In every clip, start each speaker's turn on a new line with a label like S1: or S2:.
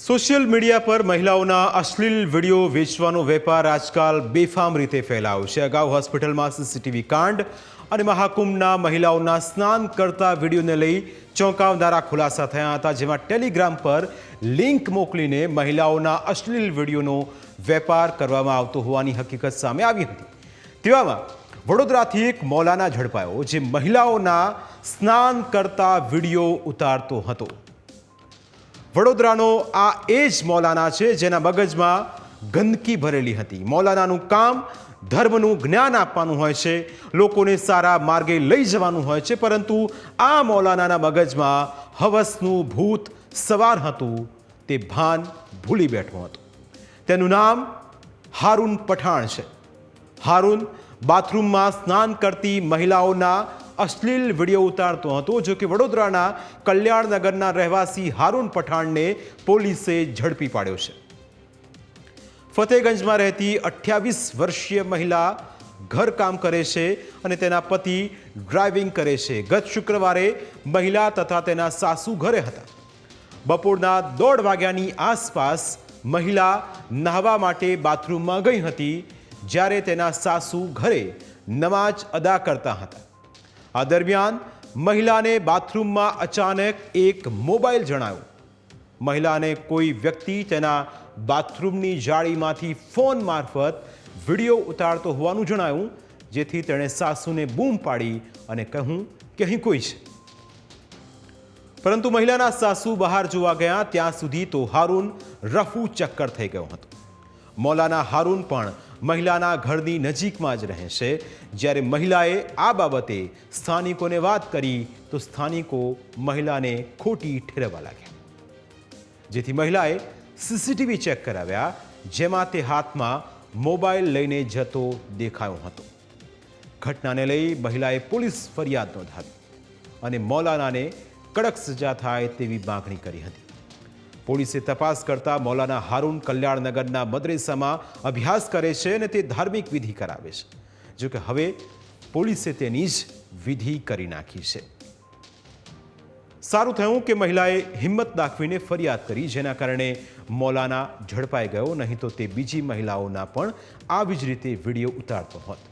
S1: Social media પર મહિલાઓના અશ્લીલ video વેચવાનો વેપાર આજકાલ બેફામ રીતે ફેલાયો છે. અગાઉ હોસ્પિટલમાં સીસીટીવી કાંડ અને મહાકુંભના મહિલાઓના સ્નાન કરતા વિડીયોને લઈ ચોંકાવનારા ખુલાસા થયા હતા, જેમાં ટેલિગ્રામ પર લિંક મોકલીને મહિલાઓના અશ્લીલ વિડીયોનો વેપાર કરવામાં આવતો હોવાની હકીકત સામે આવી હતી. તેવામાં વડોદરાથી એક મૌલાના ઝડપાયો, જે મહિલાઓના સ્નાન કરતા વીડિયો ઉતારતો હતો. વડોદરાનો આ એ જ મૌલાના છે જેના મગજમાં ગંદકી ભરેલી હતી. મૌલાનાનું કામ ધર્મનું જ્ઞાન આપવાનું હોય છે, લોકોને સારા માર્ગે લઈ જવાનું હોય છે, પરંતુ આ મૌલાનાના મગજમાં હવસનું ભૂત સવાર હતું, તે ભાન ભૂલી બેઠું હતું. તેનું નામ હારૂન પઠાણ છે. હારૂન બાથરૂમમાં સ્નાન કરતી મહિલાઓના અશ્લીલ વીડિયો ઉતારતો હતો, જો કે વડોદરાના કલ્યાણનગરના રહેવાસી હારૂન પઠાણને પોલીસે ઝડપી પાડ્યો છે. ફતેગંજમાં રહેતી અઠ્યાવીસ વર્ષીય મહિલા ઘરકામ કરે છે અને તેના પતિ ડ્રાઇવિંગ કરે છે. ગત શુક્રવારે મહિલા તથા તેના સાસુ ઘરે હતા. બપોરના દોઢ વાગ્યાની આસપાસ મહિલા નહાવા માટે બાથરૂમમાં ગઈ હતી, જ્યારે તેના સાસુ ઘરે નમાજ અદા કરતા હતા. આ દરમિયાન મહિલાને બાથરૂમમાં અચાનક એક મોબાઈલ જણાયો. મહિલાને કોઈ વ્યક્તિ તેના બાથરૂમની જાળીમાંથી ફોન મારફત વીડિયો ઉતારતો હોવાનું જણાયું, જેથી તેણે સાસુને બૂમ પાડી અને કહ્યું કે અહીં કોઈ છે. પરંતુ મહિલાના સાસુ બહાર જોવા ગયા, ત્યાં સુધી તો હારૂન રફુ ચક્કર થઈ ગયો હતો. મૌલાના હારૂન પણ મહિલાના ઘરની નજીકમાં જ રહે છે જ્યારે મહિલાએ આ બાબતે સ્થાનિકોને વાત કરી, તો સ્થાનિકો મહિલાને ખોટી ઠેરવવા લાગ્યા. જેથી મહિલાએ સીસીટીવી ચેક કરાવ્યા, જેમાં તે હાથમાં મોબાઈલ લઈને જતો દેખાયો હતો. ઘટનાને લઈ મહિલાએ પોલીસ ફરિયાદ નોંધાવી અને મૌલાનાને કડક સજા થાય તેવી માગણી કરી હતી. પોલીસે તપાસ કરતા મૌલાના હારૂન કલ્યાણનગરના મદ્રેસામાં અભ્યાસ કરે છે અને તે ધાર્મિક વિધિ કરાવે છે. જો કે હવે પોલીસે તેની જ વિધિ કરી નાખી છે. સારું થયું કે મહિલાએ હિંમત દાખવીને ફરિયાદ કરી, જેના કારણે મૌલાના ઝડપાઈ ગયો, નહીં તો તે બીજી મહિલાઓના પણ આવી જ રીતે વીડિયો ઉતારતો હોત.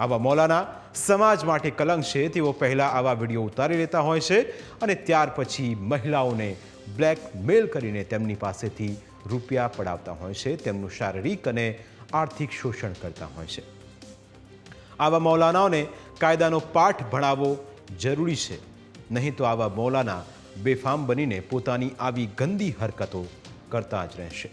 S1: આવા મૌલાના સમાજ માટે કલંક છે, તેઓ પહેલાં આવા વીડિયો ઉતારી લેતા હોય છે અને ત્યાર પછી મહિલાઓને બ્લેકમેલ કરીને તેમની પાસેથી રૂપિયા પડાવતા હોય છે, તેમનું શારીરિક અને આર્થિક શોષણ કરતા હોય છે. આવા મૌલાનાઓને કાયદાનો પાઠ ભણાવવો જરૂરી છે. નહીં તો આવા મૌલાના બેફામ બનીને પોતાની આવી ગંદી હરકતો કરતા જ રહેશે.